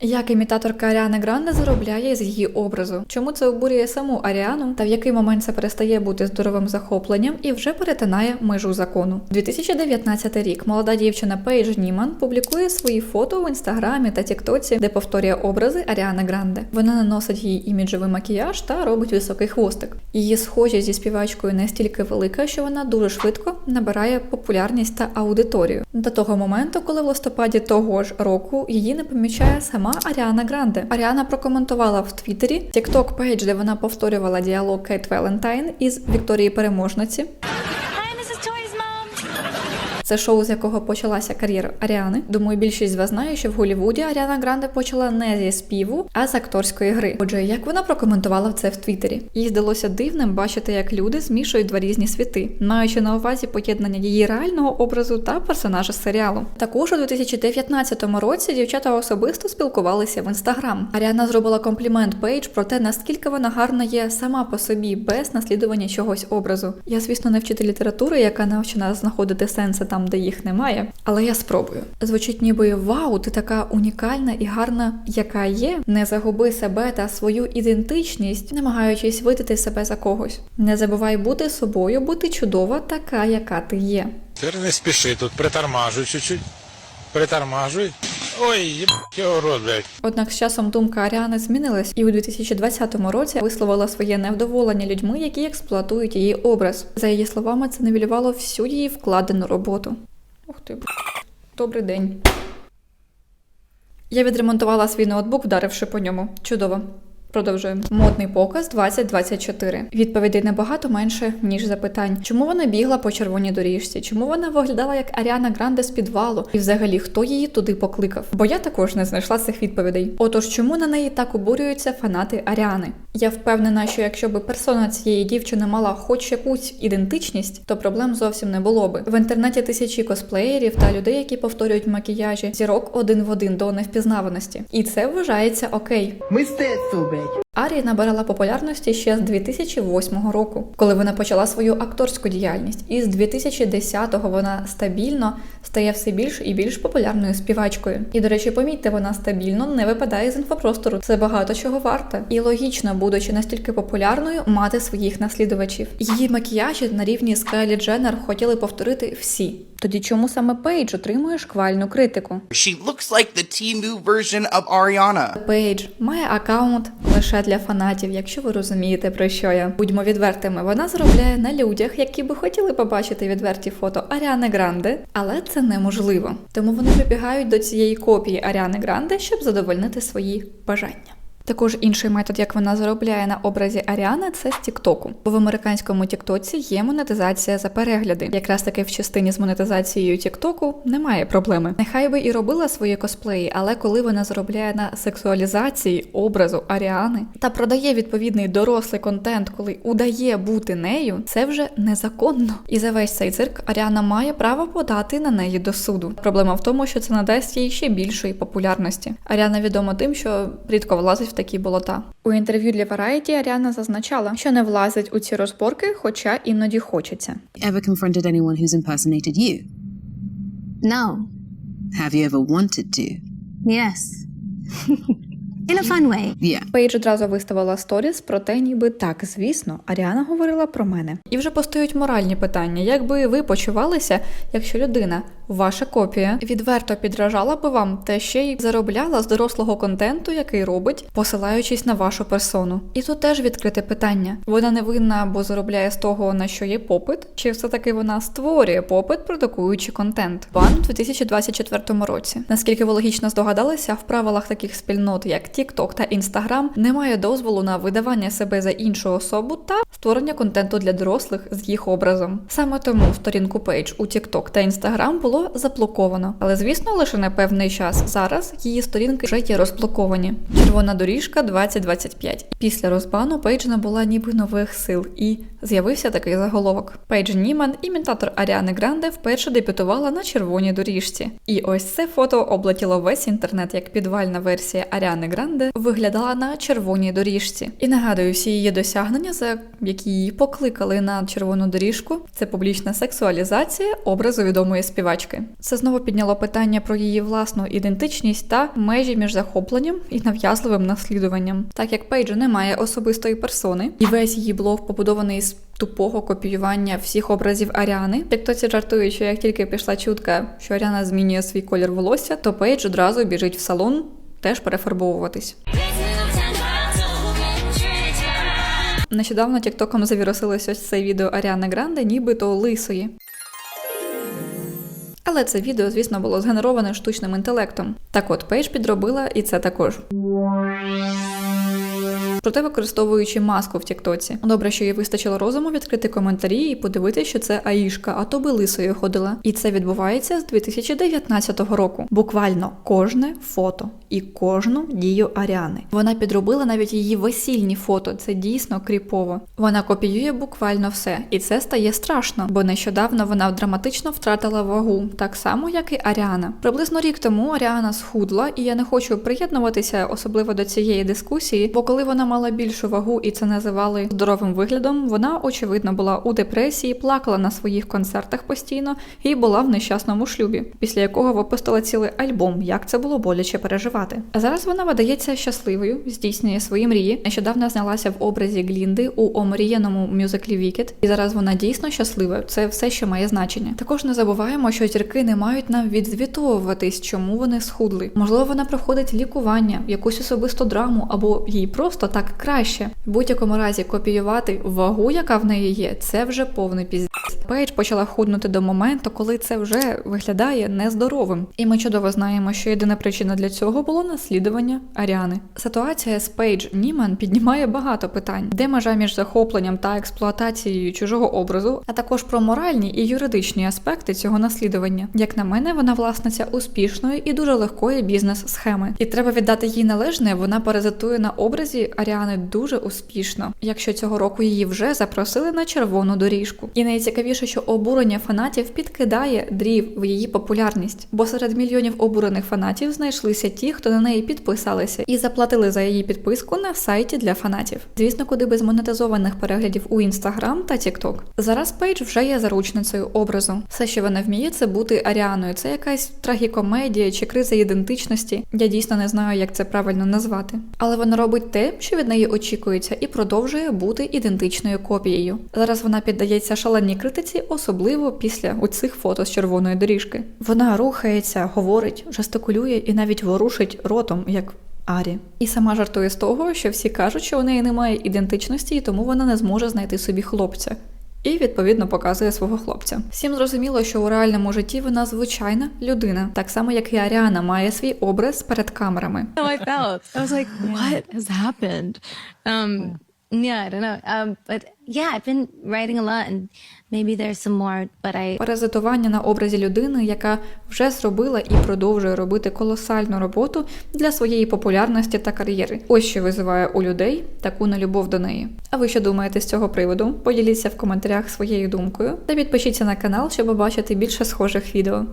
Як імітаторка Аріани Гранде заробляє з її образу? Чому це обурює саму Аріану? Та в який момент це перестає бути здоровим захопленням і вже перетинає межу закону? 2019 рік молода дівчина Пейдж Німан публікує свої фото в інстаграмі та Тіктоці, де повторює образи Аріани Гранде. Вона наносить їй іміджевий макіяж та робить високий хвостик. Її схожість зі співачкою настільки велика, що вона дуже швидко набирає популярність та аудиторію. До того моменту, коли в листопаді того ж року її не помічає сама Аріана Гранде. Аріана прокоментувала в Твіттері TikTok пейдж, де вона повторювала діалог Кейт Валентайн із Вікторії Переможниці. Це шоу, з якого почалася кар'єра Аріани. Думаю, більшість з вас знає, що в Голлівуді Аріана Гранде почала не зі співу, а з акторської гри. Отже, як вона прокоментувала це в Твіттері? Їй здалося дивним бачити, як люди змішують два різні світи, маючи на увазі поєднання її реального образу та персонажа серіалу. Також у 2019 році дівчата особисто спілкувалися в інстаграм. Аріана зробила комплімент Пейдж про те, наскільки вона гарна є сама по собі, без наслідування чогось образу. Я, звісно, не вчитель літератури, яка навчена знаходити сенси там, де їх немає, але я спробую. Звучить ніби вау, ти така унікальна і гарна, яка є. Не загуби себе та свою ідентичність, намагаючись видати себе за когось. Не забувай бути собою, бути чудова, така, яка ти є. Тепер не спіши, тут притормажуй чуть-чуть. Притормажуй. Ой, його рот, блядь. Однак з часом думка Аріани змінилась і у 2020 році висловила своє невдоволення людьми, які експлуатують її образ. За її словами, це нівелювало всю її вкладену роботу. Ух ти, добрий день. Я відремонтувала свій ноутбук, вдаривши по ньому. Чудово. Продовжуємо. Модний показ 2024. Відповідей набагато менше, ніж запитань. Чому вона бігла по червоній доріжці? Чому вона виглядала як Аріана Гранде з підвалу? І взагалі хто її туди покликав? Бо я також не знайшла цих відповідей. Отож, чому на неї так обурюються фанати Аріани? Я впевнена, що якщо би персона цієї дівчини мала хоч якусь ідентичність, то проблем зовсім не було би. В інтернеті тисячі косплеєрів та людей, які повторюють макіяжі, зірок один в один до невпізнаваності. І це вважається окей. Мистецтво, блядь. Арі набирала популярності ще з 2008 року, коли вона почала свою акторську діяльність, і з 2010-го вона стабільно стає все більш і більш популярною співачкою. І, до речі, помітьте, вона стабільно не випадає з інфопростору. Це багато чого варте. І логічно, будучи настільки популярною, мати своїх наслідувачів. Її макіяжі на рівні з Кайлі Дженнер хотіли повторити всі. Тоді чому саме Пейдж отримує шквальну критику? She looks like the Timu version of Ariana. Пейдж має аккаунт лише для фанатів, якщо ви розумієте про що я. Будьмо відвертими, вона заробляє на людях, які би хотіли побачити відверті фото Аріани Гранде, але це неможливо. Тому вони прибігають до цієї копії Аріани Гранде, щоб задовольнити свої бажання. Також інший метод, як вона заробляє на образі Аріани, це з Тіктоку. Бо в американському Тіктоці є монетизація за перегляди. Якраз таки в частині з монетизацією Тіктоку немає проблеми. Нехай би і робила свої косплеї, але коли вона заробляє на сексуалізації образу Аріани та продає відповідний дорослий контент, коли удає бути нею, це вже незаконно. І за весь цей цирк Аріана має право подати на неї до суду. Проблема в тому, що це надасть їй ще більшої популярності. Аріана відома тим, що рідко влазить в такі болота. У інтерв'ю для Variety Аріана зазначала, що не влазить у ці розборки, хоча іноді хочеться. Ever confronted anyone who's impersonated you? No. Have you ever wanted to? Yes. In a fun way. Yeah. Пейдж одразу виставила сторіс про те, ніби так, звісно, Аріана говорила про мене. І вже постають моральні питання. Як би ви почувалися, якщо людина, ваша копія, відверто підражала би вам та ще й заробляла з дорослого контенту, який робить, посилаючись на вашу персону. І тут теж відкрите питання: вона не винна, бо заробляє з того, на що є попит, чи все-таки вона створює попит, продукуючи контент? Бан у 2024 році. Наскільки ви логічно здогадалися, в правилах таких спільнот, як TikTok та Instagram, немає дозволу на видавання себе за іншу особу та створення контенту для дорослих з їх образом. Саме тому сторінку Пейдж у TikTok та Instagram було заблоковано. Але звісно, лише на певний час. Зараз її сторінки вже є розблоковані. Червона доріжка 2025. Після розбану Пейдж набула ніби нових сил і з'явився такий заголовок. Пейдж Німан, імітатор Аріани Гранде, вперше дебютувала на червоній доріжці. І ось це фото облетіло весь інтернет як підвальна версія Аріани Гранде виглядала на червоній доріжці. І нагадую, всі її досягнення, за які її покликали на червону доріжку, це публічна сексуалізація образу відомої співачки. Співачки. Це знову підняло питання про її власну ідентичність та межі між захопленням і нав'язливим наслідуванням. Так як Пейджу немає особистої персони, і весь її блог побудований з тупого копіювання всіх образів Аріани. Тіктоці жартують, що як тільки пішла чутка, що Аріана змінює свій колір волосся, то Пейдж одразу біжить в салон теж перефарбовуватись. Нещодавно тіктоком завірусилось ось це відео Аріани Гранде, нібито лисої. Але це відео, звісно, було згенероване штучним інтелектом. Так от, Пейдж підробила і це також. Проте використовуючи маску в Тіктоці. Добре, що їй вистачило розуму відкрити коментарі і подивитися, що це Аїшка, а то би лисою ходила. І це відбувається з 2019 року. Буквально кожне фото і кожну дію Аріани. Вона підробила навіть її весільні фото. Це дійсно кріпово. Вона копіює буквально все, і це стає страшно, бо нещодавно вона драматично втратила вагу, так само як і Аріана. Приблизно рік тому Аріана схудла, і я не хочу приєднуватися особливо до цієї дискусії, бо коли вона мала більшу вагу і це називали здоровим виглядом, вона очевидно була у депресії, плакала на своїх концертах постійно і була в нещасному шлюбі, після якого випустила цілий альбом, як це було боляче переживати. А зараз вона видається щасливою, здійснює свої мрії. Нещодавно знялася в образі Глінди у омріяному мюзиклі Вікет, і зараз вона дійсно щаслива. Це все, що має значення. Також не забуваємо, що зірки не мають нам відзвітовуватись, чому вони схудли. Можливо, вона проходить лікування, якусь особисту драму, або їй просто так краще. В будь-якому разі копіювати вагу, яка в неї є, це вже повний піздець. Пейдж почала худнути до моменту, коли це вже виглядає нездоровим. І ми чудово знаємо, що єдина причина для цього було наслідування Аріани. Ситуація з Пейдж Німан піднімає багато питань, де межа між захопленням та експлуатацією чужого образу, а також про моральні і юридичні аспекти цього наслідування. Як на мене, вона власниця успішної і дуже легкої бізнес-схеми. І треба віддати їй належне, вона паразитує на образі Аріани дуже успішно. Якщо цього року її вже запросили на червону доріжку. І найцікавіше, що обурення фанатів підкидає дрів в її популярність, бо серед мільйонів обурених фанатів знайшлися ті, хто на неї підписалися і заплатили за її підписку на сайті для фанатів. Звісно, куди без монетизованих переглядів у інстаграм та Тікток. Зараз Пейдж вже є заручницею образу. Все, що вона вміє, це бути Аріаною. Це якась трагікомедія чи криза ідентичності. Я дійсно не знаю, як це правильно назвати. Але вона робить те, що від неї очікується, і продовжує бути ідентичною копією. Зараз вона піддається шаленій критиці, особливо після оцих фото з червоної доріжки. Вона рухається, говорить, жестикулює і навіть ворушить ротом, як Арі. І сама жартує з того, що всі кажуть, що у неї немає ідентичності, і тому вона не зможе знайти собі хлопця. І відповідно показує свого хлопця. Всім зрозуміло, що у реальному житті вона звичайна людина, так само як і Аріана має свій образ перед камерами. happened? Um, yeah, I don't know. Um, but Yeah, I've been writing a lot, and maybe there's some more, but I Паразитування на образі людини, яка вже зробила і продовжує робити колосальну роботу для своєї популярності та кар'єри. Ось що визиває у людей таку нелюбов до неї. А ви що думаєте з цього приводу? Поділіться в коментарях своєю думкою та підпишіться на канал, щоб побачити більше схожих відео.